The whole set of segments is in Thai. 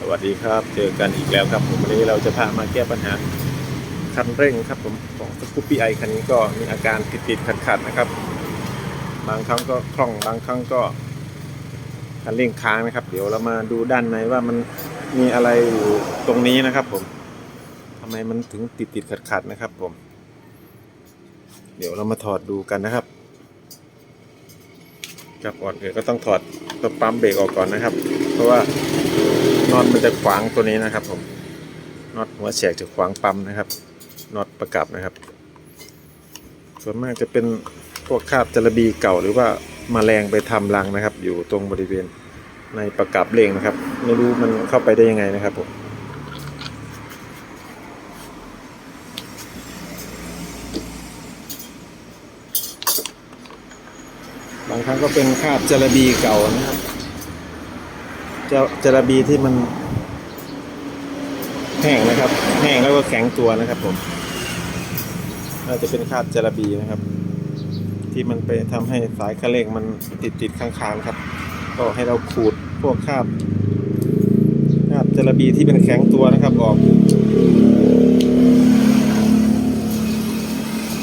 สวัสดีครับ เจอกันอีกแล้วครับผมวันนี้เราจะพามาแก้ปัญหาคันเร่งครับผมของสกูปปี้ไอคันนี้ก็มีอาการติดติดขัดขัดนะครับ บางครั้งก็คล่องบางครั้งก็คันเร่งค้างนะครับ เดี๋ยวเรามาดูด้านในว่ามันมีอะไรอยู่ตรงนี้นะครับ ผมทำไมมันถึงติดติดขัดขัดนะครับ ผม เดี๋ยวเรามาถอดดูกันนะครับครับก่อนอื่นก็ต้องถอดตัวปั๊มเบรกออกก่อนนะครับ เพราะว่า น็อตมันจะขวางตัวนี้นะครับผมน็อตหัวแฉกจะขวางปั๊มนะครับน็อตประกับนะครับ ส่วนมากจะเป็นพวกคาบจระบีเก่าหรือว่ามาแมลงไปทำรังนะครับ อยู่ตรงบริเวณในประกับเร่งนะครับ ไม่รู้มันเข้าไปได้ยังไงนะครับผมบางครั้งก็เป็นคาบจระบีเก่านะครับ เจ้าจระบีที่มันแห้งนะครับ แห้งแล้วก็แข็งตัวนะครับ ผมน่าจะเป็นคราบจระบีนะครับ ที่มันไปทำให้สายคันเร่งมันติดติดค้างๆครับ ก็ให้เราขูดพวกคราบคราบจระบีที่เป็นแข็งตัวนะครับออก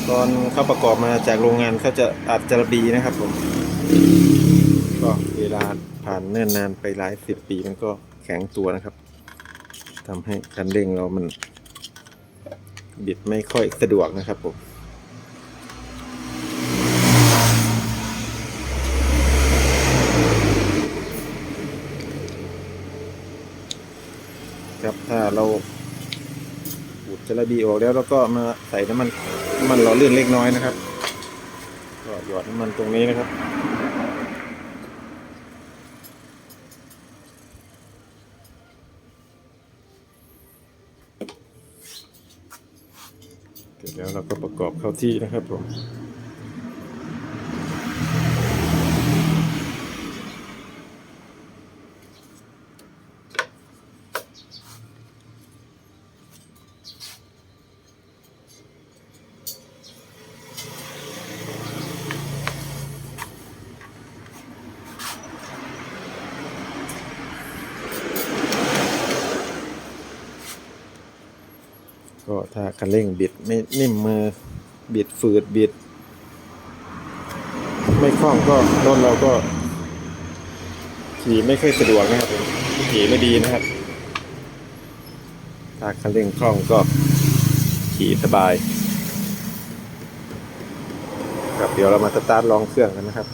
ตอนเขาประกอบมาจากโรงงานเขาจะอัดจระบีนะครับผมก็เวลา ผ่านเนิ่นนานไปหลายสิบปีมันก็แข็งตัวนะครับทำให้คันเร่งเรามัน บิดไม่ค่อยสะดวกนะครับผมครับถ้าเราบูดจระบีออกแล้วแล้วก็มาใส่น้ำมันน้ำมันหล่อลื่นเล็กน้อยนะครับ ก็หยอดน้ำมันตรงนี้นะครับ เสร็จแล้วเราก็ประกอบเข้าที่นะครับผม ก็ถ้าคันเร่งบิดไม่นิ่มมือบิดฝืดบิด ไม่คล่องก็รถเราก็ขี่ไม่ค่อยสะดวกนะครับขี่ไม่ดีนะครับ ถ้าคันเร่งคล่องก็ขี่สบาย ครับเดี๋ยวเรามาสตาร์ทลองเครื่องกันนะครับ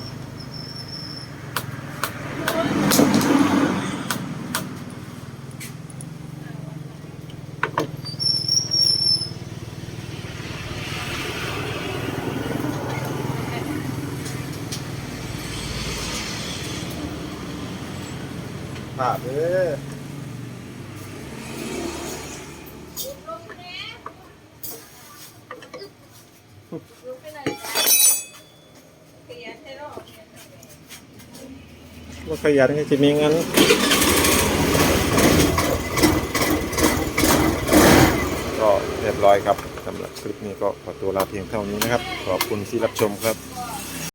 ภาพเลยลงนะขยันเท่าขยันก็จะมีงั้นก็เรียบร้อยครับสำหรับคลิปนี้ก็ขอตัวลาเพียงเท่านี้นะครับ ขอบคุณที่รับชมครับ